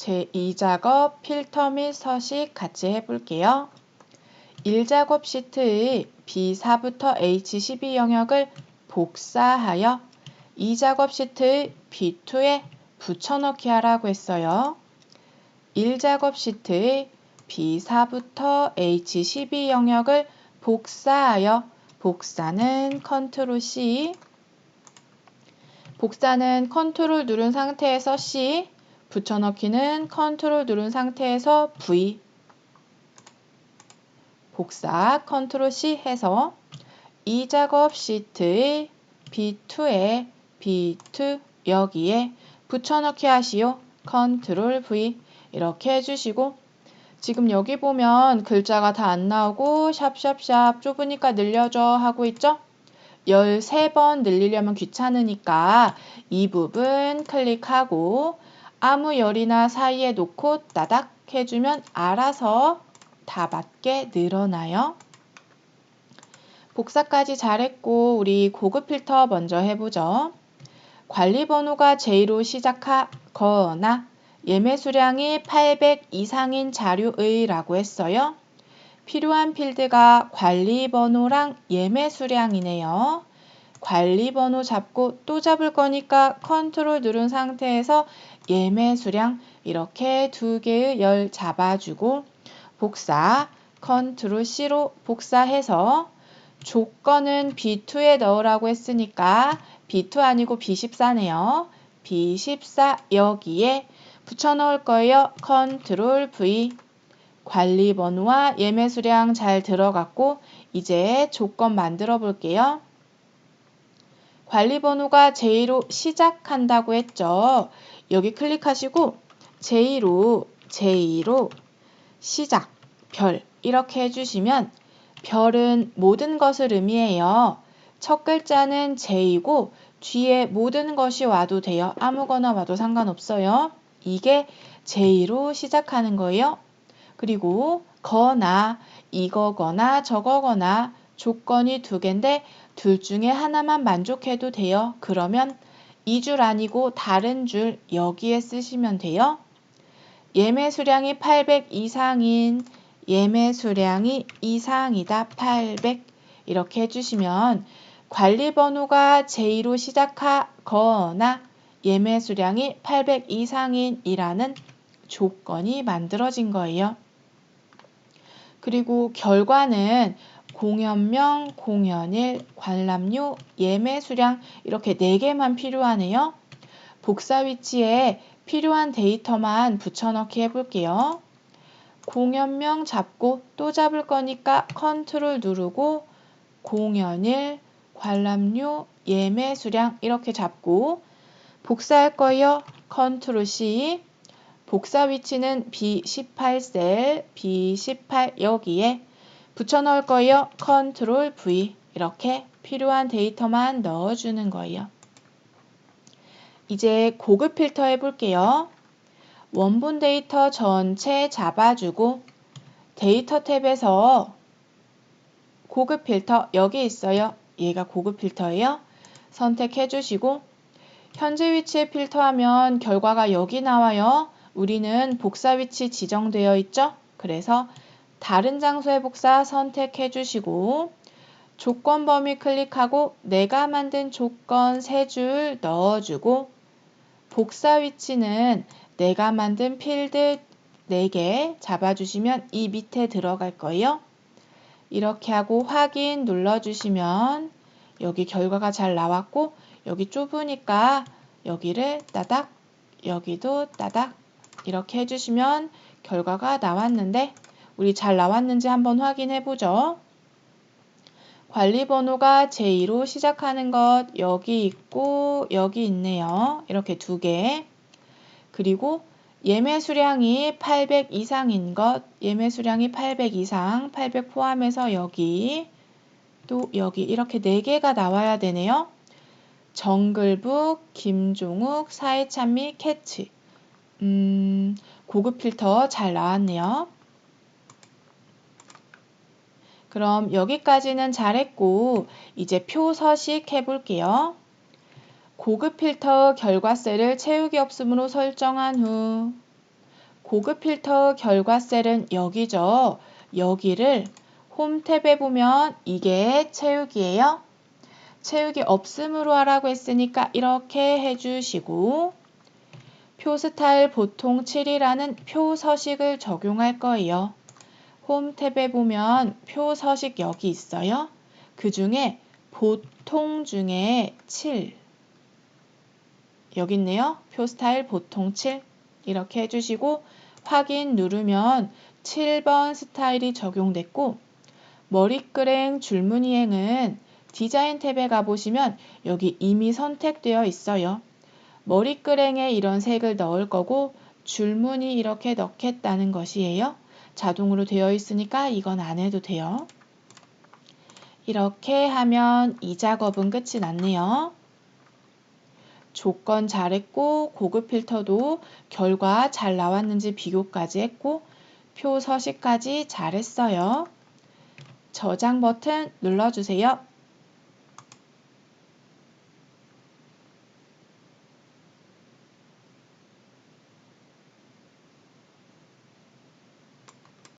제2작업 필터 및 서식 같이 해볼게요. 1작업 시트의 B4부터 H12 영역을 복사하여 2작업 시트의 B2에 붙여넣기 하라고 했어요. 1작업 시트의 B4부터 H12 영역을 복사하여 복사는 컨트롤 C 복사는 컨트롤 누른 상태에서 C 붙여넣기는 컨트롤 누른 상태에서 V 복사 컨트롤 C 해서 이 작업 시트의 B2에 B2 여기에 붙여넣기 하시오. 컨트롤 V 이렇게 해주시고 지금 여기 보면 글자가 다 안 나오고 샵샵샵 좁으니까 늘려줘 하고 있죠? 13번 늘리려면 귀찮으니까 이 부분 클릭하고 아무 열이나 사이에 놓고 따닥 해주면 알아서 다 맞게 늘어나요. 복사까지 잘했고 우리 고급 필터 먼저 해보죠. 관리 번호가 J로 시작하거나 예매 수량이 800 이상인 자료의 라고 했어요. 필요한 필드가 관리 번호랑 예매 수량이네요. 관리 번호 잡고 또 잡을 거니까 컨트롤 누른 상태에서 예매 수량 이렇게 두 개의 열 잡아주고 복사 컨트롤 C로 복사해서 조건은 B2에 넣으라고 했으니까 B2 아니고 B14네요. B14 여기에 붙여 넣을 거예요. 컨트롤 V 관리 번호와 예매 수량 잘 들어갔고 이제 조건 만들어 볼게요. 관리 번호가 J로 시작한다고 했죠. 여기 클릭하시고 J로 J로 시작 별 이렇게 해주시면 별은 모든 것을 의미해요. 첫 글자는 J이고 뒤에 모든 것이 와도 돼요. 아무거나 와도 상관없어요. 이게 J로 시작하는 거예요. 그리고 거나 이거거나 저거거나 조건이 두 개인데 둘 중에 하나만 만족해도 돼요. 그러면 이 줄 아니고 다른 줄 여기에 쓰시면 돼요. 예매 수량이 800 이상인 예매 수량이 이상이다 800 이렇게 해주시면 관리 번호가 J로 시작하거나 예매 수량이 800 이상인이라는 조건이 만들어진 거예요. 그리고 결과는 공연명, 공연일, 관람료, 예매 수량 이렇게 4개만 필요하네요. 복사 위치에 필요한 데이터만 붙여넣기 해볼게요. 공연명 잡고 또 잡을 거니까 컨트롤 누르고 공연일, 관람료, 예매 수량 이렇게 잡고 복사할 거예요. 컨트롤 C 복사 위치는 B18셀, B18 여기에 붙여 넣을 거예요. 컨트롤 V 이렇게 필요한 데이터만 넣어주는 거예요. 이제 고급 필터 해볼게요. 원본 데이터 전체 잡아주고 데이터 탭에서 고급 필터 여기 있어요. 얘가 고급 필터예요. 선택해 주시고 현재 위치에 필터하면 결과가 여기 나와요. 우리는 복사 위치 지정되어 있죠. 그래서 다른 장소의 복사 선택해 주시고 조건 범위 클릭하고 내가 만든 조건 세 줄 넣어주고 복사 위치는 내가 만든 필드 4개 잡아주시면 이 밑에 들어갈 거예요. 이렇게 하고 확인 눌러주시면 여기 결과가 잘 나왔고 여기 좁으니까 여기를 따닥 여기도 따닥 이렇게 해주시면 결과가 나왔는데 우리 잘 나왔는지 한번 확인해 보죠. 관리 번호가 제2로 시작하는 것 여기 있고 여기 있네요. 이렇게 두 개. 그리고 예매 수량이 800 이상인 것, 예매 수량이 800 이상, 800 포함해서 여기, 또 여기 이렇게 4개가 나와야 되네요. 정글북, 김종욱, 사회찬미, 캐치. 음, 고급 필터 잘 나왔네요. 그럼 여기까지는 잘했고, 이제 표 서식 해볼게요. 고급 필터 결과셀을 채우기 없음으로 설정한 후 고급 필터 결과 셀은 여기죠. 여기를 홈 탭에 보면 이게 채우기예요. 채우기 없음으로 하라고 했으니까 이렇게 해주시고 표 스타일 보통 7이라는 표 서식을 적용할 거예요. 홈 탭에 보면 표 서식 여기 있어요. 그 중에 보통 중에 7 여기 있네요. 표 스타일 보통 7 이렇게 해주시고 확인 누르면 7번 스타일이 적용됐고 머리끄랭 줄무늬행은 디자인 탭에 가보시면 여기 이미 선택되어 있어요. 머리끄랭에 이런 색을 넣을 거고 줄무늬 이렇게 넣겠다는 것이에요. 자동으로 되어 있으니까 이건 안 해도 돼요. 이렇게 하면 이 작업은 끝이 났네요. 조건 잘했고 고급 필터도 결과 잘 나왔는지 비교까지 했고 표 서식까지 잘했어요. 저장 버튼 눌러주세요.